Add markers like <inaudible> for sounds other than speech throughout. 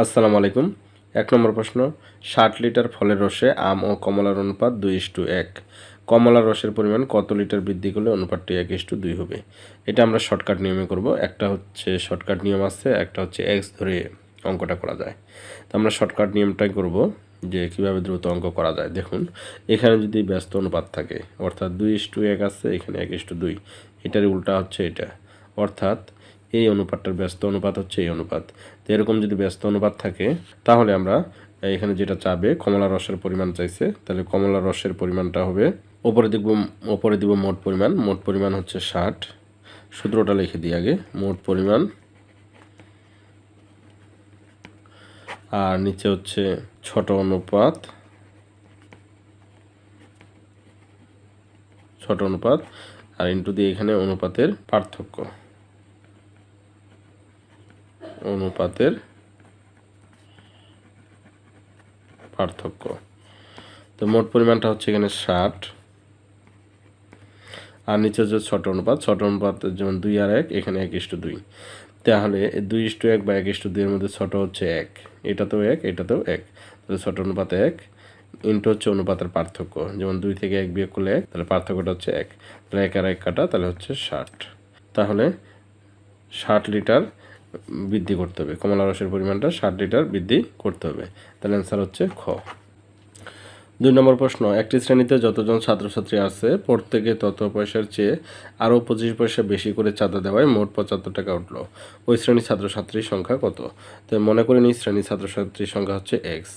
আসসালামু আলাইকুম। এক নম্বর প্রশ্ন, ষাট লিটার ফলের রসে আম ও কমলার অনুপাত দুই ইস্টু এক। কমলার রসের পরিমাণ কত লিটার বৃদ্ধি করলে অনুপাতটি এক ইস্টু দুই হবে? এটা আমরা শর্টকাট নিয়মে করব। একটা হচ্ছে শর্টকাট নিয়ম আছে, একটা হচ্ছে এক্স ধরে অঙ্কটা করা যায়। তো আমরা শর্টকাট নিয়মটাই করব যে কীভাবে দ্রুত অঙ্ক করা যায়। দেখুন, এখানে যদি ব্যস্ত অনুপাত থাকে, অর্থাৎ দুই ইস্টু এক আছে, এখানে এক ইস্টু দুই। এটার উল্টা হচ্ছে এটা। অর্থাৎ এই অনুপাতটার ব্যস্ত অনুপাত হচ্ছে এই অনুপাত। তো এরকম যদি ব্যস্ত অনুপাত থাকে, তাহলে আমরা এখানে যেটা চাবে, কমলা রসের পরিমাণ চাইছে, তাহলে কমলা রসের পরিমাণটা হবে, ওপরে দেখব, ওপরে দিব মোট পরিমাণ মোট পরিমাণ হচ্ছে ষাট। সূত্রটা লিখে দিই আগে, মোট পরিমাণ। আর নিচে হচ্ছে ছোট অনুপাত। ছোট অনুপাত, আর ইন্টু দিয়ে এখানে অনুপাতের পার্থক্য। অনুপাতের পার্থক্য। তো মোট পরিমাণটা হচ্ছে এখানে ষাট। আর নিচে হচ্ছে ছোট অনুপাত। ছোট অনুপাত যেমন দুই আর এক, এখানে এক ইস্টু দুই। তাহলে দুই ইস্টু এক বা এক ইস্টু দুইয়ের মধ্যে ছোট হচ্ছে এক। এটাতেও এক এটাতেও এক। তাহলে ছোট অনুপাত এক ইন্টু হচ্ছে অনুপাতের পার্থক্য। যেমন দুই থেকে এক বিয়োগ করলে এক, তাহলে পার্থক্যটা হচ্ছে এক। তাহলে এক আর এক কাটা, তাহলে হচ্ছে ষাট। তাহলে ষাট লিটার বৃদ্ধি করতে হবে। কমলা রসের পরিমাণটা ষাট লিটার বৃদ্ধি করতে হবে। তাহলে অ্যান্সার হচ্ছে খ। দুই নম্বর প্রশ্ন, একটি শ্রেণীতে যতজন ছাত্রছাত্রী আছে, প্রত্যেকে তত পয়সার চেয়ে আরও পঁচিশ পয়সা বেশি করে চাঁদা দেওয়ায় মোট পঁচাত্তর টাকা উঠল। ওই শ্রেণির ছাত্রছাত্রীর সংখ্যা কত? তো মনে করি নিই শ্রেণির ছাত্রছাত্রীর সংখ্যা হচ্ছে এক্স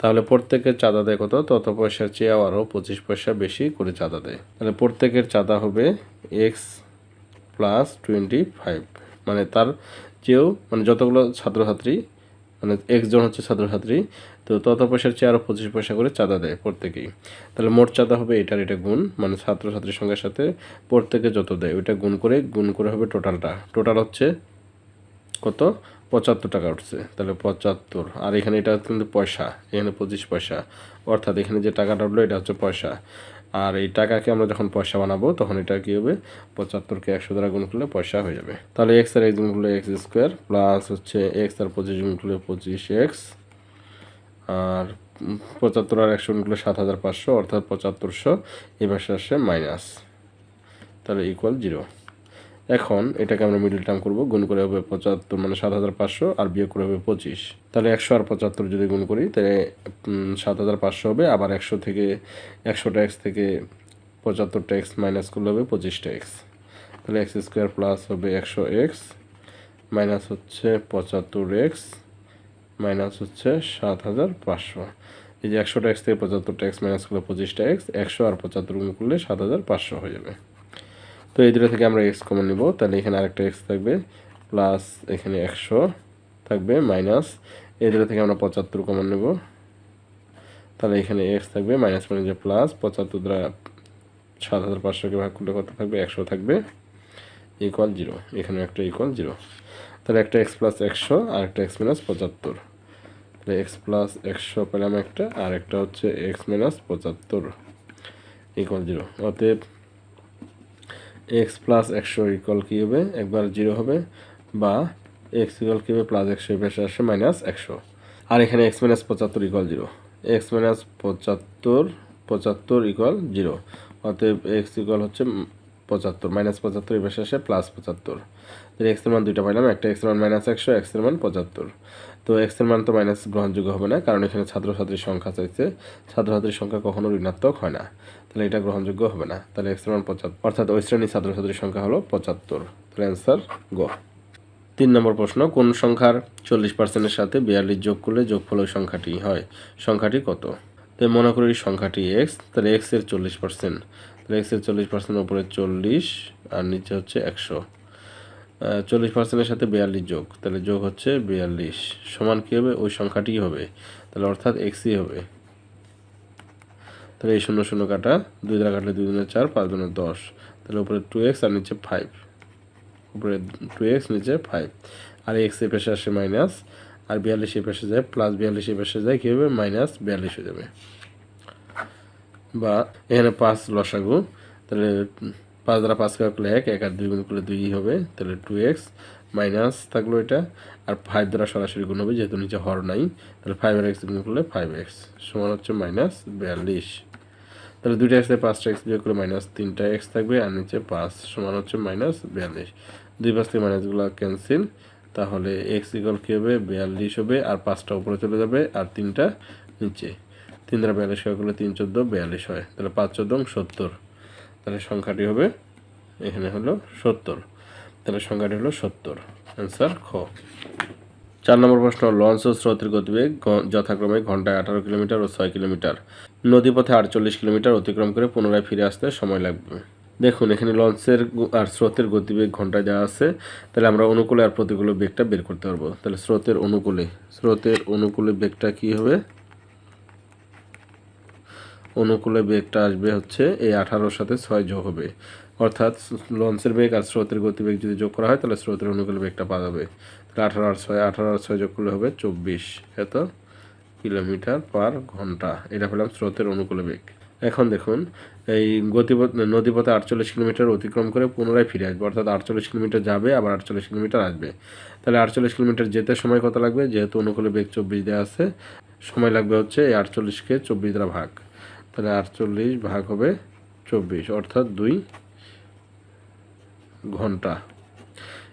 তাহলে প্রত্যেকের চাঁদা দেয় কত? তত পয়সার চেয়ে আরও পঁচিশ পয়সা বেশি করে চাঁদা দেয়। তাহলে প্রত্যেকের চাঁদা হবে এক্স প্লাস টোয়েন্টি ফাইভ মানে তার চেয়েও মানে যতগুলো ছাত্রছাত্রী মানে একজন হচ্ছে ছাত্রছাত্রী, তো তত পয়সার চেয়ে আরও পঁচিশ পয়সা করে চাঁদা দেয় প্রত্যেকেই। তাহলে মোট চাঁদা হবে এটার এটা গুণ মানে ছাত্রছাত্রীর সঙ্গে সাথে প্রত্যেকে যত দেয়, ওইটা গুণ করে গুণ করে হবে টোটালটা। টোটাল হচ্ছে কত? পঁচাত্তর টাকা উঠছে। তাহলে পঁচাত্তর। আর এখানে এটা কিন্তু পয়সা, এখানে পঁচিশ পয়সা। অর্থাৎ এখানে যে টাকাটা উঠল, এটা হচ্ছে পয়সা। আর এই টাকাকে আমরা যখন পয়সা বানাবো, তখন এটা কী হবে? পঁচাত্তরকে একশো দ্বারা গুণ করলে পয়সা হয়ে যাবে। তাহলে এক্স আর এক্স গুণ করলে এক্স স্কোয়ার প্লাস হচ্ছে এক্স আর পঁচিশ গুণ করলে পঁচিশ এক্স আর পঁচাত্তর আর একশো গুণ করলে সাত হাজার পাঁচশো, অর্থাৎ পঁচাত্তরশো, এবার আসে মাইনাস তাহলে ইকুয়াল জিরো এখন এটাকে আমরা মিডিল টার্ম করব, গুণ করে হবে পঁচাত্তর মানে সাত হাজার পাঁচশো আর বিয়োগ করে হবে পঁচিশ। তাহলে একশো আর পঁচাত্তর যদি গুণ করি, তাহলে সাত হাজার পাঁচশো হবে, আবার একশো থেকে একশোটা এক্স থেকে পঁচাত্তরটা এক্স মাইনাস করলে হবে পঁচিশটা এক্স তাহলে এক্স স্কোয়ার প্লাস হবে একশো এক্স মাইনাস হচ্ছে পঁচাত্তর এক্স মাইনাস হচ্ছে সাত হাজার পাঁচশো। এই যে একশোটা এক্স থেকে পঁচাত্তরটা এক্স মাইনাস করলে পঁচিশটা এক্স একশো আর পঁচাত্তর গুণ করলে সাত হাজার পাঁচশো হয়ে যাবে। তো এই দুটো থেকে আমরা এক্স কমন নিব। তাহলে এখানে আরেকটা এক্স থাকবে প্লাস এখানে একশো থাকবে মাইনাস এই দুটো থেকে আমরা পঁচাত্তর কমন নেব। তাহলে এখানে এক্স থাকবে মাইনাস মানে যে প্লাস পঁচাত্তর দ্বারা সাত হাজার পাঁচশোকে ভাগ করলে কত থাকবে? একশো থাকবে। ইকুয়াল জিরো এখানে একটা ইকুয়াল জিরো তাহলে একটা এক্স প্লাস একশো, আর একটা এক্স মাইনাস পঁচাত্তর। তাহলে এক্স প্লাস একশো পেলাম একটা, আর একটা হচ্ছে এক্স মাইনাস পঁচাত্তর। ইকুয়াল জিরো অতএব এক্স প্লাস একশো ইকুয়াল কী হবে একবার জিরো হবে বা এক্স ইকুয়াল কী হবে প্লাস একশো পাশে আসে মাইনাস একশো আর এখানে এক্স মাইনাস পঁচাত্তর ইকুয়াল জিরো এক্স মাইনাস পঁচাত্তর পঁচাত্তর ইকুয়াল জিরো অতএব এক্স ইকুয়াল হচ্ছে পঁচাত্তর মাইনাস পঁচাত্তর পাশে আসে প্লাস পঁচাত্তর। এক্সের মান দুইটা পাইলাম, একটা এক্সের মান মাইনাস একশো এক্সের মান পঁচাত্তর। তো এক্সের মান তো মাইনাস গ্রহণযোগ্য হবে না, কারণ এখানে ছাত্রছাত্রীর সংখ্যা চাইছে। ছাত্রছাত্রীর সংখ্যা কখনো ঋণাত্মক হয় না। তাহলে এটা গ্রহণযোগ্য হবে না। তাহলে এক্সের মান পঁচাত্তর, অর্থাৎ ওই শ্রেণির ছাত্রছাত্রীর সংখ্যা হলো পঁচাত্তর। তাহলে অ্যান্সার গ তিন নম্বর প্রশ্ন, কোন সংখ্যার চল্লিশ পার্সেন্টের সাথে বিয়াল্লিশ যোগ করলে যোগফল ওই সংখ্যাটি হয়? সংখ্যাটি কত? তো মনে করি সংখ্যাটি এক্স তাহলে এক্সের চল্লিশ পার্সেন্ট তাহলে এক্সের চল্লিশ পার্সেন্ট উপরে চল্লিশ আর নিচে হচ্ছে একশো। চল্লিশ পার্সেন্টের সাথে বিয়াল্লিশ যোগ। তাহলে যোগ হচ্ছে বিয়াল্লিশ। সমান কী হবে? ওই সংখ্যাটি হবে। তাহলে অর্থাৎ এক্সই হবে। তাহলে এই শূন্য শূন্য কাটা, দুই দ্বারা কাটলে দুই দিনের চার, পাঁচ দিনের দশ। তাহলে উপরে টু এক্স আর নিচে ফাইভ উপরে টু এক্স নিচে ফাইভ আর এক্স এ পেশে আসে মাইনাস আর বিয়াল্লিশ এ পেশে যায় প্লাস বিয়াল্লিশ এ পেশে যায়, কী হবে? মাইনাস বিয়াল্লিশ হয়ে যাবে। বা এখানে পাঁচ লসাগু। তাহলে পাঁচ দ্বারা পাঁচ করলে এক এক আর দুই গুণ করলে দুই হবে, তাহলে টু এক্স মাইনাস থাকল এটা, আর ফাইভ দ্বারা সরাসরি গুণ হবে, যেহেতু নিচে হর নাই, তাহলে ফাইভ এক্স গুণ করলে ফাইভ এক্স সমান হচ্ছে মাইনাস বিয়াল্লিশ। তাহলে দুইটা এক্স থেকে পাঁচটা এক্স বিয়োগ করলে মাইনাস তিনটা এক্স থাকবে, আর নিচে পাঁচ সমান হচ্ছে মাইনাস বিয়াল্লিশ। দুই পাঁচ থেকে মাইনাসগুলো ক্যান্সেল তাহলে এক্স ইকল কী হবে? বিয়াল্লিশ হবে, আর পাঁচটা উপরে চলে যাবে, আর তিনটা নিচে। তিন দ্বারা বিয়াল্লিশ করা করলে তিন চোদ্দ, বিয়াল্লিশ হয়, তাহলে পাঁচ চোদ্দ সত্তর। তাহলে সংখ্যাটি হবে, এখানে হলো সত্তর। তাহলে সংখ্যাটি হলো সত্তর। অ্যান্সার খ। চার নম্বর প্রশ্ন, লঞ্চ ও স্রোতের গতিবেগ যথাক্রমে ঘন্টায় আঠারো কিলোমিটার ও ছয় কিলোমিটার। নদীপথে আটচল্লিশ কিলোমিটার অতিক্রম করে পুনরায় ফিরে আসতে সময় লাগবে। দেখুন, এখানে লঞ্চের আর স্রোতের গতিবেগ ঘন্টায় দেওয়া আছে, তাহলে আমরা অনুকূলে আর প্রতিকূলে বেগটা বের করতে পারব। তাহলে স্রোতের অনুকূলে স্রোতের অনুকূলে বেগটা কি হবে? অনুকূলে বেগটা আসবে হচ্ছে এই আঠারোর সাথে ছয় যোগ হবে। অর্থাৎ লঞ্চের বেগ আর স্রোতের গতিবেগ যদি যোগ করা হয়, তাহলে স্রোতের অনুকূলে বেগটা পাওয়া যাবে। তাহলে আঠারো আর ছয়, আঠারো আর ছয় যোগ করলে হবে চব্বিশ। এত কিলোমিটার পার ঘণ্টা। এটা পেলাম স্রোতের অনুকূলে বেগ। এখন দেখুন, এই গতিপথ, নদীপথে আটচল্লিশ কিলোমিটার অতিক্রম করে পুনরায় ফিরে আসবে। অর্থাৎ আটচল্লিশ কিলোমিটার যাবে, আবার আটচল্লিশ কিলোমিটার আসবে। তাহলে আটচল্লিশ কিলোমিটার যেতে সময় কত লাগবে? যেহেতু অনুকূলে বেগ চব্বিশ দেওয়া আছে, সময় লাগবে হচ্ছে এই আটচল্লিশকে চব্বিশ দ্বারা ভাগ। তাহলে আটচল্লিশ ভাগ হবে চব্বিশ, অর্থাৎ দুই ঘণ্টা।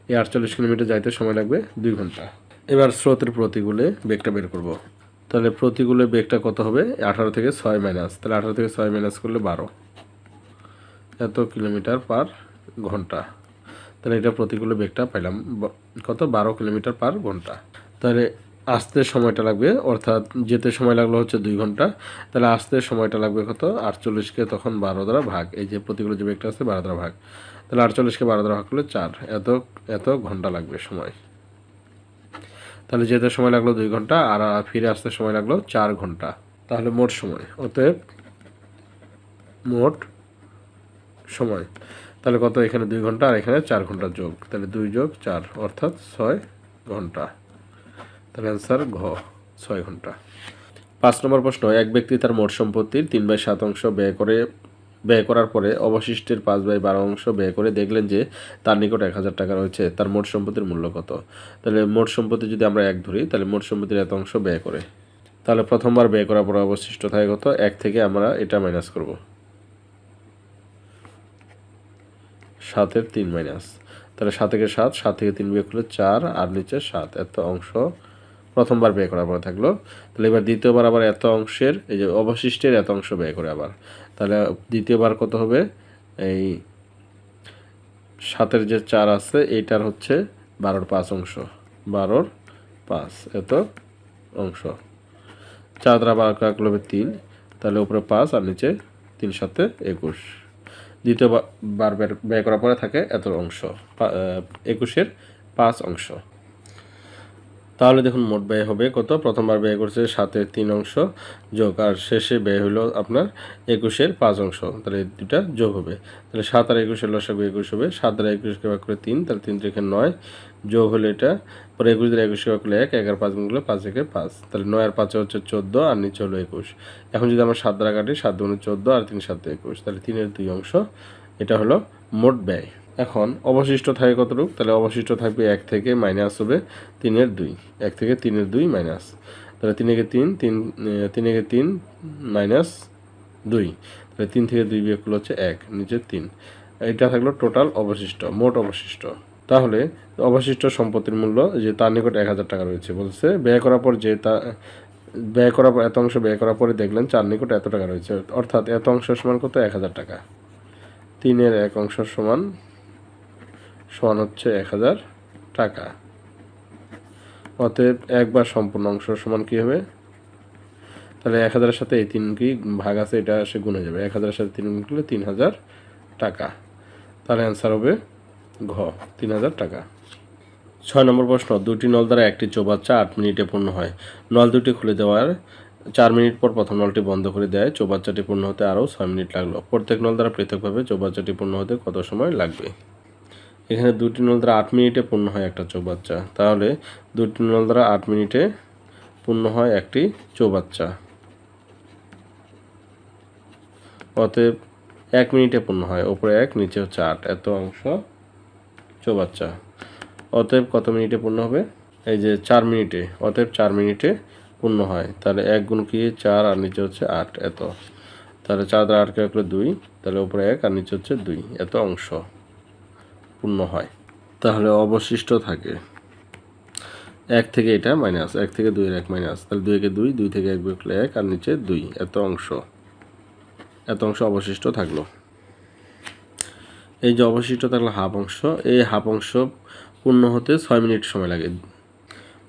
এই আটচল্লিশ কিলোমিটার যাইতে সময় লাগবে দুই ঘণ্টা। এবার স্রোতের প্রতিকূলে বেগটা বের করব। তাহলে প্রতিকূলে বেগটা কত হবে? আঠারো থেকে ছয় মাইনাস তাহলে আঠারো থেকে ছয় মাইনাস করলে বারো। এত কিলোমিটার পার ঘণ্টা। তাহলে এটা প্রতিকূলে বেগটা পাইলাম। কত? বারো কিলোমিটার পার ঘণ্টা। তাহলে আসতে সময়টা লাগবে, অর্থাৎ যেতে সময় লাগল হচ্ছে দুই ঘণ্টা, তাহলে আসতে সময়টা লাগবে কত? আটচল্লিশকে তখন বারো দ্বারা ভাগ, এই যে প্রতিকূলে যে বেগটা আছে বারো দ্বারা ভাগ। তাহলে আটচল্লিশকে বারো দ্বারা ভাগ করলে চার, এত এত ঘণ্টা লাগবে সময়। তাহলে যেতে সময় লাগল দুই ঘণ্টা আর আর ফিরে আসতে সময় লাগল চার ঘণ্টা, তাহলে মোট সময়, অতএব মোট সময়। তাহলে কত? এখানে দুই ঘণ্টা, আর এখানে চার ঘণ্টা যোগ, তাহলে দুই যোগ চার, অর্থাৎ ছয় ঘণ্টা। তাহলে অ্যান্সার ঘ, ছয় ঘণ্টা। পাঁচ নম্বর প্রশ্ন, এক ব্যক্তি তার মোট সম্পত্তির তিন বাই সাত অংশ ব্যয় করে, ব্যয় করার পরে অবশিষ্টের পাঁচ বাই বারো অংশ ব্যয় করে দেখলেন যে তার নিকট এক হাজার টাকা রয়েছে, তার মোট সম্পত্তির মূল্য কত? তাহলে মোট সম্পত্তি যদি আমরা এক ধরি, তাহলে মোট সম্পত্তির এত অংশ ব্যয় করে। তাহলে প্রথমবার ব্যয় করার পরে অবশিষ্ট থাকে কত? এক থেকে আমরা এটা মাইনাস করব। সাতের তিন মাইনাস তাহলে সাত থেকে সাত সাত থেকে তিন বিয়োগ করলে চার, আর নিচে সাত, এত অংশ প্রথমবার ব্যয় করার পরে থাকল। তাহলে এবার দ্বিতীয়বার আবার এত অংশের, এই যে অবশিষ্টের এত অংশ ব্যয় করে আবার। তাহলে দ্বিতীয়বার কত হবে? এই সাতের যে চার আছে, এইটার হচ্ছে বারোর পাঁচ অংশ। বারোর পাঁচ, এত অংশ। চার দ্বারা বারো কাক হবে তিন। তাহলে উপরে পাঁচ আর নিচে তিন সাথে একুশ। দ্বিতীয়বার বার বের- ব্যয় করার পরে থাকে এত অংশ একুশের পাঁচ অংশ। তাহলে দেখুন মোট ব্যয় হবে কত? প্রথমবার ব্যয় করছে সাতের তিন অংশ যোগ, আর শেষে ব্যয় হলো আপনার একুশের পাঁচ অংশ। তাহলে দুটা যোগ হবে। তাহলে সাত আর একুশের লসাগু একুশ হবে। সাত আর একুশকে ভাগ করে তিন, তাহলে তিন থেকে নয়। যোগ হলে এটা, পরে একুশ দ্বারা একুশকে ভাগ করলে এক এগারো পাঁচ করলে পাঁচ থেকে পাঁচ। তাহলে নয় আর পাঁচে হচ্ছে চোদ্দ, আর নিচে হলো একুশ। এখন যদি আমরা সাত দ্বারা কাটি, সাত দুগুণে চোদ্দ আর তিন সাত একুশ, তাহলে তিনের দুই অংশ, এটা হলো মোট ব্যয়। এখন অবশিষ্ট থাকে কতটুকু? তাহলে অবশিষ্ট থাকবে এক থেকে মাইনাস হবে তিনের দুই। এক থেকে তিনের দুই মাইনাস তাহলে তিন একে তিন তিন আহ, তিন মাইনাস দুই। তাহলে তিন থেকে দুই বিয়োগ করলে হচ্ছে এক নিচে তিন। এটা থাকল টোটাল অবশিষ্ট মোট অবশিষ্ট। তাহলে অবশিষ্ট সম্পত্তির মূল্য যে তার নিকট এক হাজার টাকা রয়েছে বলছে ব্যয় করার পর যে তা ব্যয় করার পর এত অংশ ব্যয় করার পরে দেখলেন চার নিকট এত টাকা রয়েছে অর্থাৎ এত অংশ সমান কত? এক হাজার টাকা। তিনের এক অংশ সমান সমান হচ্ছে এক হাজার টাকা। অতএব একবার সম্পূর্ণ অংশ সমান কী হবে? তাহলে এক হাজারের সাথে এই তিন কি ভাগ আছে, এটা সে গুণে যাবে। এক হাজারের সাথে তিন গুণ করলে তিন হাজার টাকা। তাহলে অ্যান্সার হবে ঘ, তিন হাজার টাকা। ছয় নম্বর প্রশ্ন, দুটি নল দ্বারা একটি চৌবাচ্চা আট মিনিটে পূর্ণ হয়। নল দুটি খুলে দেওয়ার চার মিনিট পর প্রথম নলটি বন্ধ করে দেয়। চৌবাচ্চাটি পূর্ণ হতে আরও ছয় মিনিট লাগল। প্রত্যেক নল দ্বারা পৃথকভাবে চৌবাচ্চাটি পূর্ণ হতে কত সময় লাগবে? এখানে দুটি নল দ্বারা আট মিনিটে পূর্ণ হয় একটা চৌবাচ্চা। তাহলে দুটি নল দ্বারা আট মিনিটে পূর্ণ হয় একটি চৌবাচ্চা। অতএব এক মিনিটে পূর্ণ হয়, ওপরে এক, নিচে হচ্ছে আট। এত অংশ চৌবাচ্চা। অতএব কত মিনিটে পূর্ণ হবে? এই যে চার মিনিটে। অতএব চার মিনিটে পূর্ণ হয়। তাহলে এক গুণ কি? চার, আর নিচে হচ্ছে আট। এত। তাহলে চার দ্বারা আটকে রাখলে দুই। তাহলে ওপরে এক, আর নিচে হচ্ছে দুই। এত অংশ। পূর্ণ হয়। তাহলে অবশিষ্ট থাকে। এক থেকে এটা মাইনাস, এক থেকে দুইয়ের এক মাইনাস। তাহলে দুই দুইকে দুই দুই থেকে এক বিয়োগ এক, আর নিচে দুই। এত অংশ। এত অংশ অবশিষ্ট থাকল। এই যে অবশিষ্ট থাকল হাফ অংশ, এই হাফ অংশ পূর্ণ হতে ছয় মিনিট সময় লাগে।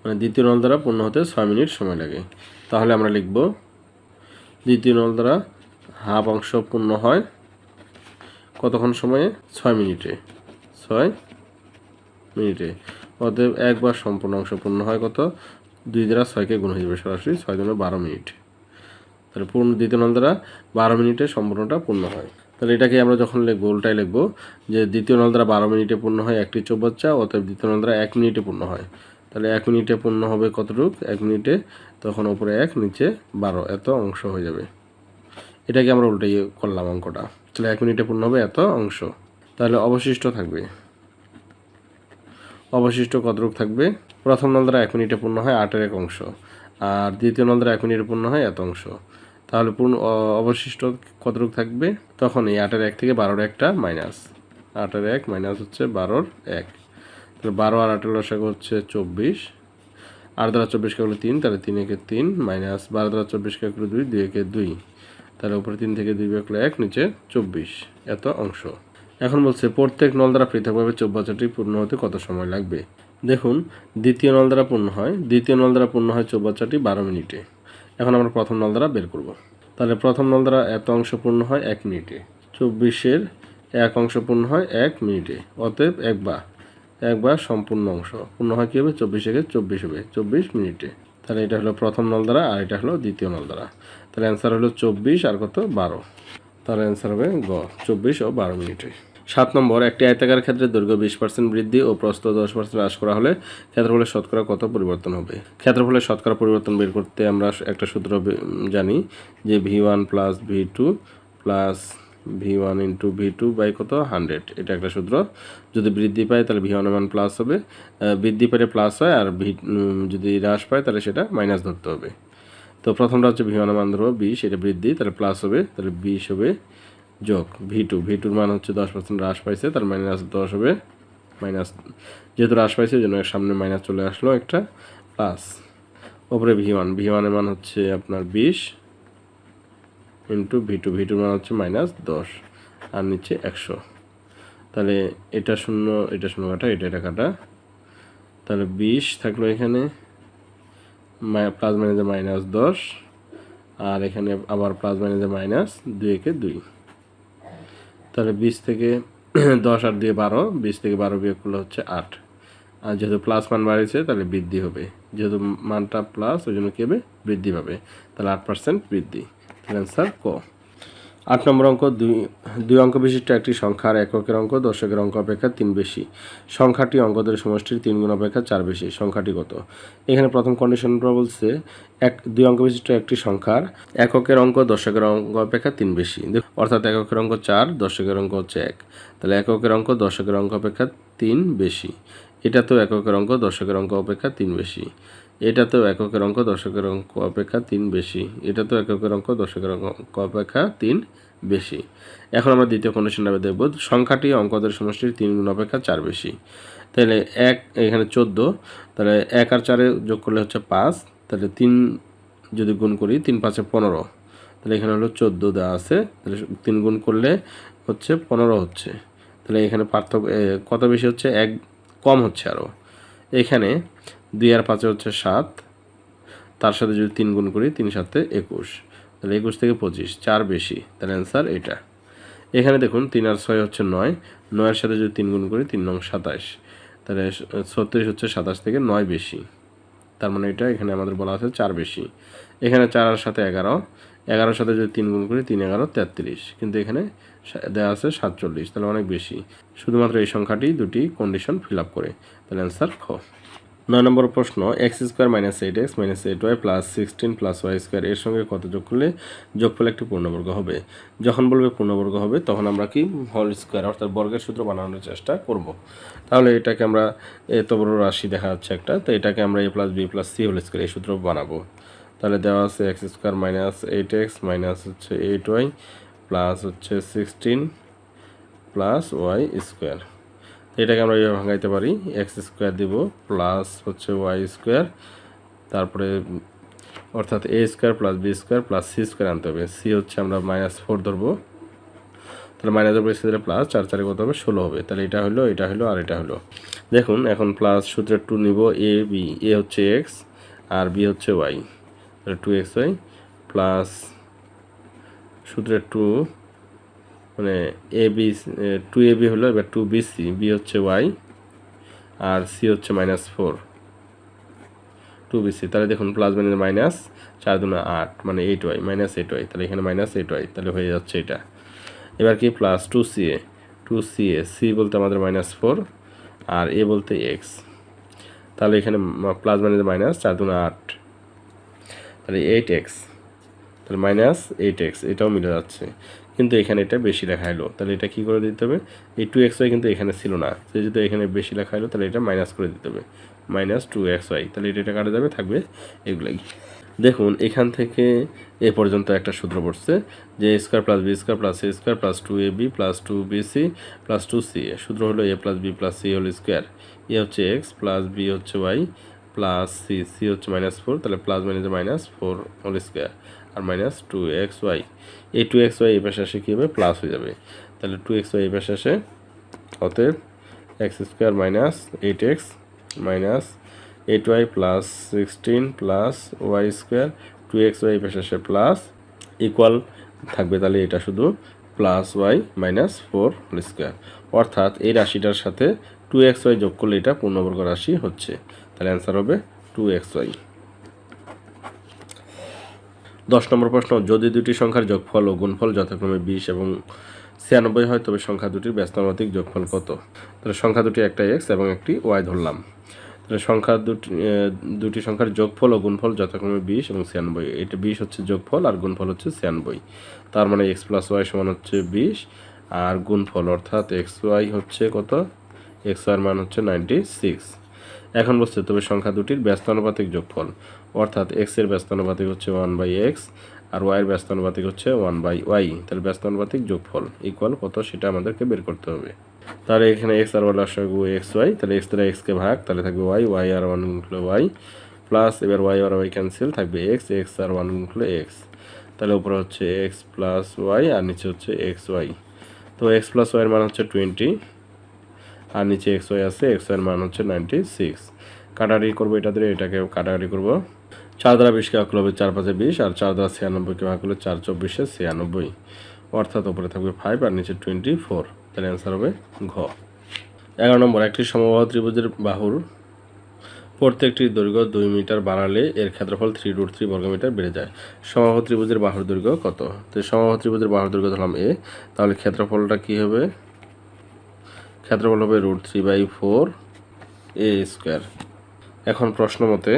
মানে দ্বিতীয় নল দ্বারা পূর্ণ হতে ছয় মিনিট সময় লাগে। তাহলে আমরা লিখব, দ্বিতীয় নল দ্বারা হাফ অংশ পূর্ণ হয় কতক্ষণ সময়ে? ছয় মিনিটে। ছয় মিনিটে। অতএব একবার সম্পূর্ণ অংশ পূর্ণ হয় কত? দুই দ্বারা ছয়কে গুণ হয়ে যাবে সরাসরি ছয় জন্য বারো মিনিট। তাহলে পূর্ণ, দ্বিতীয় নল দ্বারা বারো মিনিটে সম্পূর্ণটা পূর্ণ হয়। তাহলে এটাকে আমরা যখন লিখব উল্টাই লিখব যে দ্বিতীয় নল দ্বারা বারো মিনিটে পূর্ণ হয়, একটি চৌবাচ্চা, অতএব দ্বিতীয় নল দ্বারা এক মিনিটে পূর্ণ হয়। তাহলে এক মিনিটে পূর্ণ হবে কতটুক? এক মিনিটে, তখন উপরে এক, নিচে বারো, এত অংশ হয়ে যাবে। এটাকে আমরা উল্টাই করলাম অঙ্কটা। তাহলে এক মিনিটে পূর্ণ হবে এত অংশ। তাহলে অবশিষ্ট থাকবে। অবশিষ্ট কতটুক থাকবে? প্রথম নল দ্বারা এক মিনিটে পূর্ণ হয় আটের এক অংশ, আর দ্বিতীয় নল দ্বারা এক মিনিটে পূর্ণ হয় এত অংশ। তাহলে পূর্ণ অবশিষ্ট কতটুক থাকবে? তখন এই আটের এক থেকে বারোর একটা মাইনাস। আটের এক মাইনাস হচ্ছে বারোর এক। তাহলে বারো আর আটের লসাগু হচ্ছে চব্বিশ। আট দ্বারা চব্বিশ কে হলো তিন, তাহলে তিন একে তিন মাইনাস বারো দ্বারা চব্বিশ কে হলো দুই দুই একে দুই। তাহলে উপরে তিন থেকে দুই বিয়োগ এক, নিচে চব্বিশ। এত অংশ। এখন বলছে, প্রত্যেক নল দ্বারা পৃথকভাবে চৌবাচ্চাটি পূর্ণ হতে কত সময় লাগবে? দেখুন, দ্বিতীয় নল দ্বারা পূর্ণ হয়, দ্বিতীয় নল দ্বারা পূর্ণ হয় চৌবাচ্চাটি বারো মিনিটে। এখন আমরা প্রথম নল দ্বারা বের করব। তাহলে প্রথম নল দ্বারা এত অংশ পূর্ণ হয় এক মিনিটে। চব্বিশের এক অংশ পূর্ণ হয় এক মিনিটে। অতএব এক একবার একবার সম্পূর্ণ অংশ। পূর্ণ হয় কী হবে? চব্বিশ থেকে চব্বিশ হবে, চব্বিশ মিনিটে। তাহলে এটা হলো প্রথম নল দ্বারা আর এটা হলো দ্বিতীয় নল দ্বারা তাহলে অ্যান্সার হলো চব্বিশ আর কত? বারো। তাহলে অ্যান্সার হবে গ, চব্বিশ ও বারো মিনিটে। সাত নম্বর, একটি আয়তাকার ক্ষেত্রে দৈর্ঘ্য বিশ পার্সেন্ট বৃদ্ধি ও প্রস্থ দশ পার্সেন্ট হ্রাস করা হলে ক্ষেত্রফলের শতকরা কত পরিবর্তন হবে? ক্ষেত্রফলের শতকরা পরিবর্তন বের করতে আমরা একটা সূত্র জানি যে V one plus V two plus V one into V two by কত? হান্ড্রেড। এটা একটা সূত্র। যদি বৃদ্ধি পায় তাহলে ভি ওয়ানের মান প্লাস হবে। বৃদ্ধি পেলে প্লাস হয় আর ভি যদি হ্রাস পায় তাহলে সেটা মাইনাস ধরতে হবে। তো প্রথমটা হচ্ছে ভি ওয়ানের মান ধরবো বিশ, এটা বৃদ্ধি, তাহলে প্লাস হবে, তাহলে বিশ হবে যোগ ভি টু ভি টুর মান হচ্ছে দশ পার্সেন্ট হ্রাস পাইছে, তার মাইনাস দশ হবে মাইনাস যেহেতু হ্রাস পাইছে জন্য সামনে মাইনাস চলে আসলো একটা প্লাস ওপরে ভি ওয়ান ভি ওয়ানের মান হচ্ছে আপনার বিশ ইন্টু ভি টু ভি টুর মান হচ্ছে মাইনাস দশ, আর নিচে একশো। তাহলে এটা শূন্য এটা শূন্য কাটা, এটা এটা কাটা। তাহলে বিশ থাকল এখানে প্লাস মাইনাসে মাইনাস দশ, আর এখানে আবার প্লাস মাইনাসে মাইনাস দুই একে দুই। তাহলে বিশ থেকে <clears throat> দশ আট দিয়ে বারো, বিশ থেকে বারো বিয়োগ করলে হচ্ছে আট। আর যেহেতু প্লাস মান বাড়িয়েছে, তাহলে বৃদ্ধি হবে। যেহেতু মানটা প্লাস ওই জন্য কী হবে? বৃদ্ধি পাবে। তাহলে আট পার্সেন্ট বৃদ্ধি। অ্যান্সার ক? আট নম্বর অঙ্ক, দুই দুই অঙ্ক বিশিষ্ট একটি সংখ্যার এককের অঙ্ক দশকের অঙ্ক অপেক্ষা তিন বেশি। সংখ্যাটি অঙ্কদের সমষ্টির তিন গুণ অপেক্ষা চার বেশি। সংখ্যাটি কত? এখানে প্রথম কন্ডিশনটা বলছে, এক, দুই অঙ্ক বিশিষ্ট একটি সংখ্যার এককের অঙ্ক দশকের অঙ্ক অপেক্ষা তিন বেশি। অর্থাৎ এককের অঙ্ক চার দশকের অঙ্ক হচ্ছে এক। তাহলে এককের অঙ্ক দশকের অঙ্ক অপেক্ষা তিন বেশি। এটা তো এককের অঙ্ক দশকের অঙ্ক অপেক্ষা তিন বেশি। এটা তো এককের অঙ্ক, দশকের অঙ্ক অপেক্ষা তিন বেশি। এটা তো এককের অঙ্ক, দশকের অঙ্ক অপেক্ষা তিন বেশি। এখন আমরা দ্বিতীয় কন্ডিশনটা দেখব। সংখ্যাটি অঙ্কদের সমষ্টির তিন গুণ অপেক্ষা চার বেশি। তাহলে এক, এখানে চোদ্দ, তাহলে এক আর চারে যোগ করলে হচ্ছে পাঁচ, তাহলে তিন যদি গুণ করি, তিন পাঁচে পনেরো, তাহলে এখানে হলো চোদ্দ দেওয়া আছে, তাহলে তিন গুণ করলে হচ্ছে পনেরো হচ্ছে। তাহলে এখানে পার্থক্য কত বেশি হচ্ছে? এক, কম হচ্ছে আরও এখানে দুই আর পাঁচে হচ্ছে সাত। তার সাথে যদি তিন গুণ করি, তিন সাথে একুশ। তাহলে একুশ থেকে পঁচিশ, চার বেশি। তাহলে অ্যান্সার এটা। এখানে দেখুন, তিন আর ছয় হচ্ছে নয়। নয়ের সাথে যদি তিন গুণ করি, তিন নং সাতাশ। তাহলে ছত্রিশ হচ্ছে সাতাশ থেকে নয় বেশি। তার মানে এটা এখানে আমাদের বলা আছে চার বেশি। এখানে চার আর সাথে এগারো। এগারোর সাথে যদি তিন গুণ করি, তিন এগারো, তেত্রিশ। কিন্তু এখানে দেওয়া আছে সাতচল্লিশ। তাহলে অনেক বেশি। শুধুমাত্র এই সংখ্যাটি দুটি কন্ডিশন ফিল আপ করে। তাহলে অ্যান্সার খ। নয় নম্বর প্রশ্ন x square minus eight x minus eight y plus sixteen plus y square এর সঙ্গে কত যোগ করলে যোগফল একটি পূর্ণবর্গ হবে? যখন বলবে পূর্ণবর্গ হবে, তখন আমরা কি হল স্কোয়ার অর্থাৎ বর্গের সূত্র বানানোর চেষ্টা করব। তাহলে এটাকে আমরা এত বড় রাশি দেখা যাচ্ছে একটা, তো এটাকে আমরা A plus B plus C whole square এই সূত্র বানাবো। তাহলে দেওয়া আছে x square minus eight x minus হচ্ছে এইট ওয়াই প্লাস হচ্ছে সিক্সটিন প্লাস ওয়াই স্কোয়ার এটাকে আমরা এইভাবে ভাঙাইতে পারি এক্স স্কোয়ার দিব প্লাস হচ্ছে ওয়াই স্কোয়ার তারপরে অর্থাৎ A square plus B square plus C square আনতে হবে। সি হচ্ছে আমরা মাইনাস ফোর ধরবো। তাহলে মাইনাস উপরে সি প্লাস চার চারে কত হবে? ষোলো হবে। তাহলে এটা হলো এটা হলো আর এটা হলো। দেখুন, এখন প্লাস সূত্রের টু নিব এ বি এ হচ্ছে এক্স আর বি হচ্ছে ওয়াই তাহলে টু এক্স ওয়াই প্লাস সূত্রের টু মানে A B two A B হলো, এবার টু বি সি বি হচ্ছে ওয়াই আর সি হচ্ছে minus four two B C তাহলে দেখুন প্লাস মাইনাস মাইনাস চার দুনা আট মানে eight y minus eight y তাহলে এখানে মাইনাস এইট ওয়াই তাহলে হয়ে যাচ্ছে এটা। এবার কি plus two C A two C A C বলতে আমাদের মাইনাস ফোর আর এ বলতে এক্স তাহলে এখানে প্লাস মাইনাস মাইনাস চার দুনা আট। তাহলে এইট এক্স তাহলে মাইনাস এইট এক্স এটাও মিলে যাচ্ছে। কিন্তু এখানে এটা বেশি লেখা এলো তাহলে এটা কী করে দিতে হবে? এই টু এক্স ওয়াই কিন্তু এখানে ছিল না। সে যদি এখানে বেশি লেখা এলো তাহলে এটা মাইনাস করে দিতে হবে। মাইনাস টু এক্স ওয়াই তাহলে এটা এটা কাটা যাবে, থাকবে এগুলাই। দেখুন, এখান থেকে এ পর্যন্ত একটা সূত্র পড়ছে যে A square plus B square plus A square plus two A B plus two B C plus two C A সূত্র হলো A plus B plus C whole square A হচ্ছে এক্স প্লাস বি হচ্ছে Y plus C C হচ্ছে minus four তাহলে plus minus minus four whole square আর minus two x Y এই two x Y এই পাশে আসে কী হবে? প্লাস হয়ে যাবে। তাহলে টু এক্স ওয়াই এই পাশে আসে অতএব x square minus eight x minus eight y plus sixteen plus y square two x y এই পাশে আসে প্লাস ইকুয়াল থাকবে। তাহলে এটা শুধু plus y minus four square অর্থাৎ এই রাশিটার সাথে টু এক্স ওয়াই যোগ করলে এটা পূর্ণবর্গ রাশি হচ্ছে। তাহলে অ্যান্সার হবে টু এক্স ওয়াই দশ নম্বর প্রশ্ন, যদি দুটি সংখ্যার যোগফল ও গুণফল যথাক্রমে বিশ এবং ছিয়ানব্বই হয়, তবে সংখ্যা দুটির ব্যস্তানুপাতিক যোগফল কত? তাহলে সংখ্যা দুটি একটা এক্স এবং একটি ওয়াই ধরলাম। তাহলে সংখ্যা দুটি দুটি সংখ্যার যোগফল ও গুণফল যথাক্রমে বিশ এবং ছিয়ানব্বই। এটা বিশ হচ্ছে যোগফল আর গুণফল হচ্ছে ছিয়ানব্বই। তার মানে এক্স প্লাস ওয়াই সমান হচ্ছে বিশ আর গুণফল অর্থাৎ এক্স ওয়াই হচ্ছে কত? এক্স ওয়াইয়ের মান হচ্ছে নাইনটি সিক্স এখন বলছে, তবে সংখ্যা দুটির ব্যস্তানুপাতিক যোগফল। অর্থাৎ এক্সের ব্যস্তানুপাতিক হচ্ছে ওয়ান বাই এক্স আর ওয়াইয়ের ব্যস্তানুপাতিক হচ্ছে ওয়ান বাই ওয়াই তাহলে ব্যস্তানুপাতিক যোগফল ইকুয়াল কত সেটা আমাদেরকে বের করতে হবে। তাহলে এখানে এক্স আর ওয়াই লসাগু এক্স ওয়াই তাহলে এক্স দ্বারা এক্সকে ভাগ, তাহলে থাকবে ওয়াই ওয়াই আর ওয়ান গুণলে ওয়াই প্লাস এবার ওয়াই আর ওয়াই ক্যান্সেল থাকবে এক্স এক্স আর ওয়ান গুণলে এক্স তাহলে উপরে হচ্ছে এক্স প্লাস ওয়াই আর নিচে হচ্ছে এক্স ওয়াই তো এক্স প্লাস ওয়াইয়ের মান হচ্ছে টোয়েন্টি আর নিচে এক্স ওয়াই আছে এক্স ওয়াইয়ের মান হচ্ছে নাইনটি সিক্স কাটাকাটি করব এটা দিয়ে এটাকে কাটাকাটি করব। চার দ্বারা বিশকে ভাগ হবে চার পাঁচে বিশ আর চার দ্বারা ছিয়ানব্বইকে ভাগ করলে চার চব্বিশে ছিয়ানব্বই। অর্থাৎ উপরে থাকবে ফাইভ আর নিচে টোয়েন্টি ফোর তাহলে অ্যান্সার হবে ঘ। এগারো নম্বর, একটি সমবাহ ত্রিভুজের বাহুর প্রত্যেকটি দৈর্ঘ্য দুই মিটার বাড়ালে এর ক্ষেত্রফল থ্রি রুট থ্রি বর্গমিটার বেড়ে যায়। সমবাহ ত্রিভুজের বাহুর দৈর্ঘ্য কত? তো সমবাহ ত্রিভুজের বাহুর দৈর্ঘ্য ধরলাম এ তাহলে ক্ষেত্রফলটা কী হবে? ক্ষেত্রফল হবে root three by four A square এখন প্রশ্ন মতে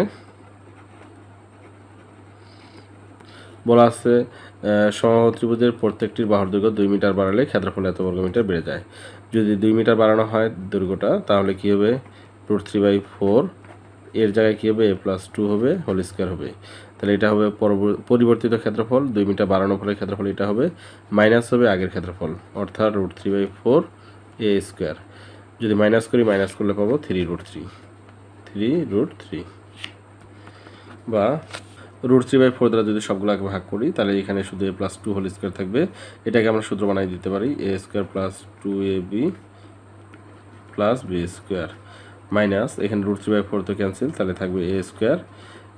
বলা আছে সমবাহু ত্রিভুজের প্রত্যেকটির বাহুর দৈর্ঘ্য দুই মিটার বাড়ালে ক্ষেত্রফল এত বর্গ মিটার বেড়ে যায়। যদি দুই মিটার বাড়ানো হয় দৈর্ঘ্যটা, তাহলে কী হবে? রুট থ্রি বাই ফোর, এর জায়গায় কী হবে? এ প্লাস টু হবে, হোল স্কোয়ার হবে। তাহলে এটা হবে পরিবর্তিত ক্ষেত্রফল, দুই মিটার বাড়ানো ফলে ক্ষেত্রফল এটা হবে, মাইনাস হবে আগের ক্ষেত্রফল, অর্থাৎ root three by four, A square. যদি মাইনাস করি, মাইনাস করলে পাবো three root three three root three. বা রুট থ্রি বাই ফোর দ্বারা যদি সবগুলোকে ভাগ করি, তাহলে এখানে শুধু A plus two whole square থাকবে। এটাকে আমরা সূত্র বানাই দিতে পারি A square plus two A B plus B square minus এখানে রুট থ্রি বাই ফোর তো ক্যান্সেল তাহলে থাকবে এ স্কোয়ার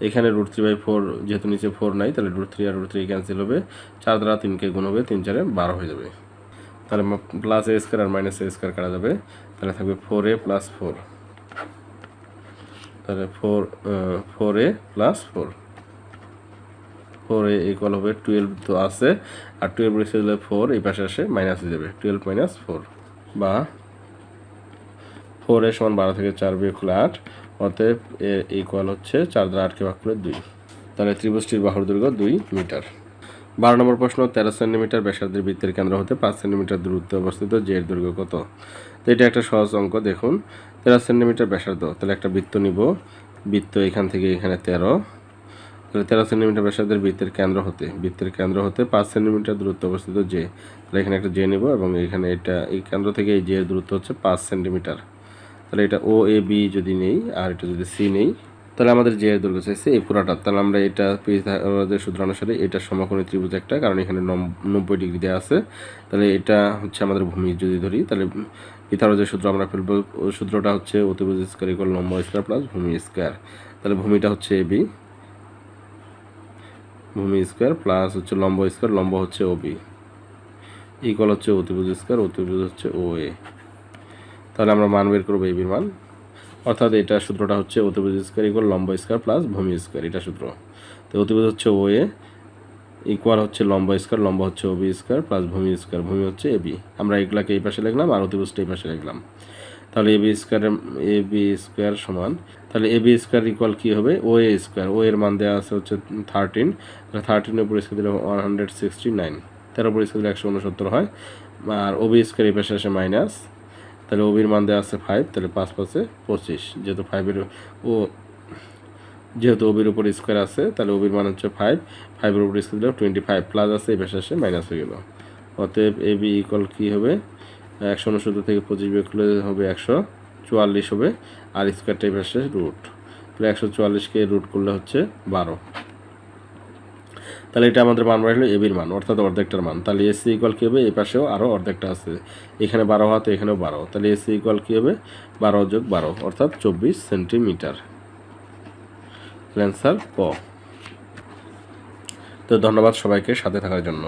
এখানে রুট থ্রি বাই ফোর যেহেতু নিচে ফোর নাই, তাহলে রুট থ্রি আর রুট থ্রি ক্যান্সেল হবে। চার দ্বারা তিনকে গুণ হবে, তিন চারে বারো হয়ে যাবে। তাহলে প্লাস এ স্কোয়ার আর মাইনাস এ স্কোয়ার কাটা যাবে। তাহলে থাকবে ফোর এ প্লাস ফোর তাহলে four four A plus four four equal হবে টুয়েলভ তো আছে, আর টুয়েলভ রেখে দিলে ফোর এই পাশে আসে মাইনাস হয়ে যাবে টুয়েলভ মাইনাস ফোর বা ফোর সমান বারো থেকে চার বিয়োগ করলে আট, অতএব এর ইকুয়াল হচ্ছে চার দ্বারা আটকে ভাগ করলে দুই। তাহলে ত্রিভুজটির বাহুর দৈর্ঘ্য দুই মিটার। বারো নম্বর প্রশ্ন, তেরো সেন্টিমিটার ব্যাসার্ধের বৃত্তের কেন্দ্র হতে পাঁচ সেন্টিমিটার দূরত্বে অবস্থিত এর দৈর্ঘ্য কত? তো এটা একটা সহজ অঙ্ক, দেখুন। তেরো সেন্টিমিটার ব্যাসার্ধ, তাহলে একটা বৃত্ত নিব। বৃত্ত এখান থেকে এখানে তেরো তাহলে তেরো সেন্টিমিটার ব্যাসার্ধের বৃত্তের কেন্দ্র হতে, বৃত্তের কেন্দ্র হতে পাঁচ সেন্টিমিটার দূরত্ব অবস্থিত যে, তাহলে এখানে একটা জে নেব এবং এখানে এটা, এই কেন্দ্র থেকে এই জে দূরত্ব হচ্ছে পাঁচ সেন্টিমিটার। তাহলে এটা ও এ বি যদি নেই আর এটা যদি সি নেই, তাহলে আমাদের যে এর দৈর্ঘ্য চাইছে এই পুরাটা। তাহলে আমরা এটা পিথাগোরাসের সূত্র অনুসারে এটা সমকোণী ত্রিভুজ একটা, কারণ এখানে নব্বই ডিগ্রি দেওয়া আছে। তাহলে এটা হচ্ছে আমাদের ভূমি যদি ধরি, তাহলে পিথাগোরাসের সূত্র আমরা ফেলব সূত্রটা হচ্ছে অতিভুজ স্কোয়ার ইকুয়াল লম্ব স্কোয়ার প্লাস ভূমি স্কোয়ার তাহলে ভূমিটা হচ্ছে এ বি ভূমি স্কোয়ার প্লাস হচ্ছে লম্ব স্কোয়ার, লম্ব হচ্ছে ওবি ইকুয়াল হচ্ছে অতিভুজ স্কোয়ার, অতিভুজ হচ্ছে ও এ তাহলে আমরা মান বের করব এবির মান। অর্থাৎ এটা সূত্রটা হচ্ছে অতিভুজ স্কোয়ার ইকুয়াল লম্ব স্কোয়ার প্লাস ভূমি স্কোয়ার, এটা সূত্র। তো অতিভুজ হচ্ছে ও এ ইকুয়াল হচ্ছে লম্ব স্কোয়ার, লম্ব হচ্ছে ওবি স্কোয়ার প্লাস ভূমি স্কোয়ার, ভূমি হচ্ছে এবি আমরা এগুলাকে এই পাশে লিখলাম আর অতিভুজটা এই পাশে লিখলাম। তাহলে A B square A B square সমান, তাহলে এ বি স্কোয়ার ইকুয়াল কী হবে? ও এ স্কোয়ার, ও এর মান দেওয়া আছে হচ্ছে থার্টিন থার্টিনের উপর স্কোয়ার দিলে ওয়ান হান্ড্রেড সিক্সটি নাইন তেরো উপর স্কোয়ার দিলে একশো উনসত্তর হয়, আর ওবি স্কোয়ার এই পাশে আসে মাইনাস তাহলে ওবির মান দেওয়া আছে ফাইভ তাহলে পাঁচ পাঁচে পঁচিশ, যেহেতু ফাইভের ও, যেহেতু ওবির উপর স্কোয়ার আছে, তাহলে ওবির মান হচ্ছে ফাইভ ফাইভের উপর স্কোয়ার দিলে টোয়েন্টি ফাইভ প্লাস আছে, এই পাশে আসে মাইনাস হয়ে গেল। অতএব এ বি ইকুয়াল কী হবে? একশো উনসত্তর থেকে পঁচিশ বিয়োগ করলে হবে একশো চুয়াল্লিশ হবে আর স্কোয়ারটা এই পাশে রুট তাহলে একশো চুয়াল্লিশকে রুট করলে হচ্ছে বারো। তাহলে এটা আমাদের মান বাড়লো এবির মান, অর্থাৎ অর্ধেকটার মান। তাহলে এসি ইকুয়াল কী হবে? এই পাশেও আরও অর্ধেকটা আছে। এখানে বারো হাতে, এখানেও বারো। তাহলে এসি ইকুয়াল কী হবে? বারো যোগ বারো, অর্থাৎ চব্বিশ সেন্টিমিটার অ্যান্সার ক তো ধন্যবাদ সবাইকে সাথে থাকার জন্য।